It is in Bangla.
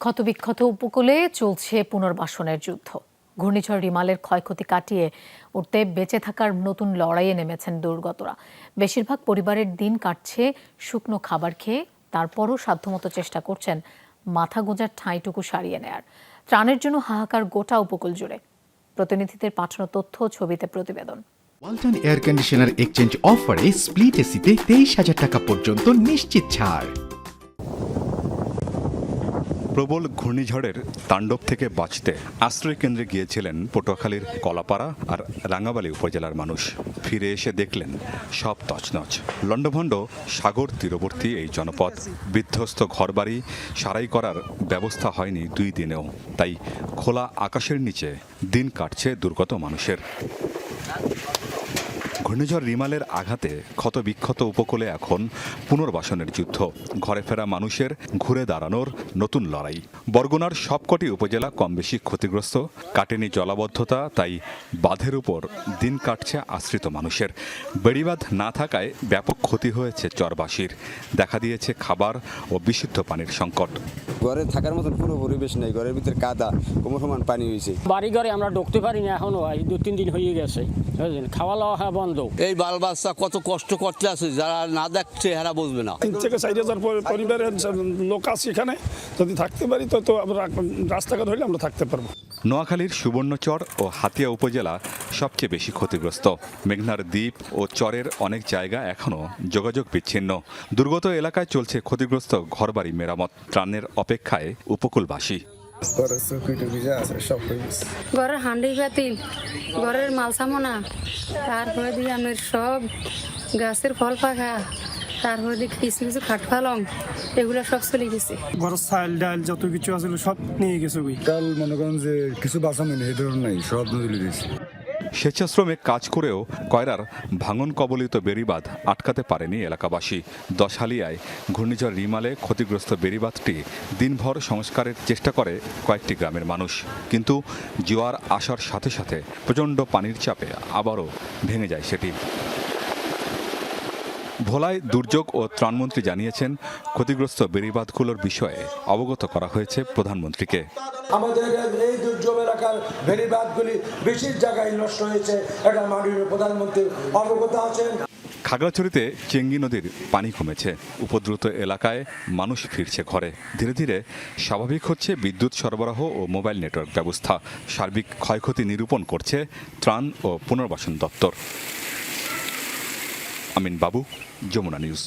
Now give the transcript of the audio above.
ক্ষতবিক্ষত উপকূলে চলছে পুনর্বাসনের যুদ্ধ। ঘূর্ণিঝড় রিমালের ক্ষয়ক্ষতি কাটিয়ে উঠতে বেঁচে থাকার নতুন লড়াইয়ে নেমেছেন দুর্গতরা। বেশিরভাগ পরিবারের দিন কাটছে শুকনো খাবার খেয়ে, তারপরও সাধ্যমতো চেষ্টা করছেন মাথা গোঁজার ঠাঁইটুকু সারিয়ে নেয়ার। ত্রাণের জন্য হাহাকার গোটা উপকূল জুড়ে। প্রতিনিধিদের পাঠানো তথ্য ছবিতে প্রতিবেদন। ওয়ালটন এয়ার কন্ডিশনার এক্সচেঞ্জ অফারে স্প্লিট এসিতে তেইশ হাজার টাকা পর্যন্ত নিশ্চিত ছাড়। প্রবল ঘূর্ণিঝড়ের তাণ্ডব থেকে বাঁচতে আশ্রয় কেন্দ্রে গিয়েছিলেন পটুয়াখালীর কলাপাড়া আর রাঙ্গাবালী উপজেলার মানুষ। ফিরে এসে দেখলেন সব তছনছ। লণ্ডভণ্ড সাগর তীরবর্তী এই জনপদ, বিধ্বস্ত ঘরবাড়ি, সারাই করার ব্যবস্থা হয়নি দুই দিনেও। তাই খোলা আকাশের নিচে দিন কাটছে দুর্গত মানুষের। ঘূর্ণিঝড় রিমালের আঘাতে ক্ষতবিক্ষত উপকূলে এখন পুনর্বাসনের যুদ্ধ। ঘরে ফেরা মানুষের ঘুরে দাঁড়ানোর নতুন লড়াই। বরগুনার সবকটি উপজেলা কম বেশি ক্ষতিগ্রস্ত। কাটেনি জলাবদ্ধতা তাই বাঁধের উপর দিন কাটছে আশ্রিত মানুষের। বেড়িবাঁধ না থাকায় ব্যাপক ক্ষতি হয়েছে চরবাসীর। দেখা দিয়েছে খাবার ও বিশুদ্ধ পানির সংকট। ঘরে থাকার মতন কোনো পরিবেশ নেই ঘরের ভিতরে কাদা কোমর সমান পানি হয়েছে। বাড়ি ঘরে আমরা ঢুকতে পারি না এখনও এই দু তিন দিন হয়ে গেছে খাওয়া দাওয়া বন্ধ এই বাল বাচ্চা কত কষ্ট করতে আছে যারা না দেখছে এরা বুঝবে না। তিন থেকে চার হাজার পরি- পরিবারের লোক আছে এখানে যদি থাকতে পারি তো তো আমরা রাস্তাঘাট হইলে আমরা থাকতে পারব। নোয়াখালীর সুবর্ণচর ও হাতিয়া উপজেলা সবচেয়ে বেশি ক্ষতিগ্রস্ত। মেঘনার দ্বীপ ও চরের অনেক জায়গা এখনও যোগাযোগ বিচ্ছিন্ন। দুর্গত এলাকায় চলছে ক্ষতিগ্রস্ত ঘরবাড়ি মেরামত। ত্রাণের অপেক্ষায় উপকূলবাসী। ঘরের চৌকিটু ভিজা আছে সব হয়ে ঘরের হান্ডি পাতিল ঘরের মাল সামনা তারপরে দিয়ে আমি সব গাছের ফল পাখা তারপরে দিয়ে কিছু কিছু খাট পালং এগুলো সব চলে গেছে। ঘরের চাল ডাল যত কিছু আছিল সব নিয়ে গেছে ওই কাল মনে করেন যে কিছু বাঁচানো এই ধরনের নাই সব নদী দিয়েছে স্বেচ্ছাশ্রমে কাজ করেও কয়রার ভাঙন কবলিত বেরিবাদ আটকাতে পারেনি এলাকাবাসী। দশালিয়ায় ঘূর্ণিঝড় রিমালে ক্ষতিগ্রস্ত বেড়িবাঁধটি দিনভর সংস্কারের চেষ্টা করে কয়েকটি গ্রামের মানুষ। কিন্তু জোয়ার আসার সাথে সাথে প্রচণ্ড পানির চাপে আবারও ভেঙে যায় সেটি। ভোলায় দুর্যোগ ও ত্রাণমন্ত্রী জানিয়েছেন ক্ষতিগ্রস্ত বেড়িবাঁধগুলোর বিষয়ে অবগত করা হয়েছে প্রধানমন্ত্রীকে। আমাদের এই দুর্যোগ এলাকার ভেরিবাদগুলি বেশি জায়গায় নষ্ট হয়েছে এটা মাননীয় প্রধানমন্ত্রী অবগত আছেন। খাগড়াছড়িতে চেঙ্গি নদীর পানি কমেছে। উপদ্রুত এলাকায় মানুষ ফিরছে ঘরে। ধীরে ধীরে স্বাভাবিক হচ্ছে বিদ্যুৎ সরবরাহ ও মোবাইল নেটওয়ার্ক ব্যবস্থা। সার্বিক ক্ষয়ক্ষতি নিরূপণ করছে ত্রাণ ও পুনর্বাসন দপ্তর। আমিন বাবু যমুনা নিউজ।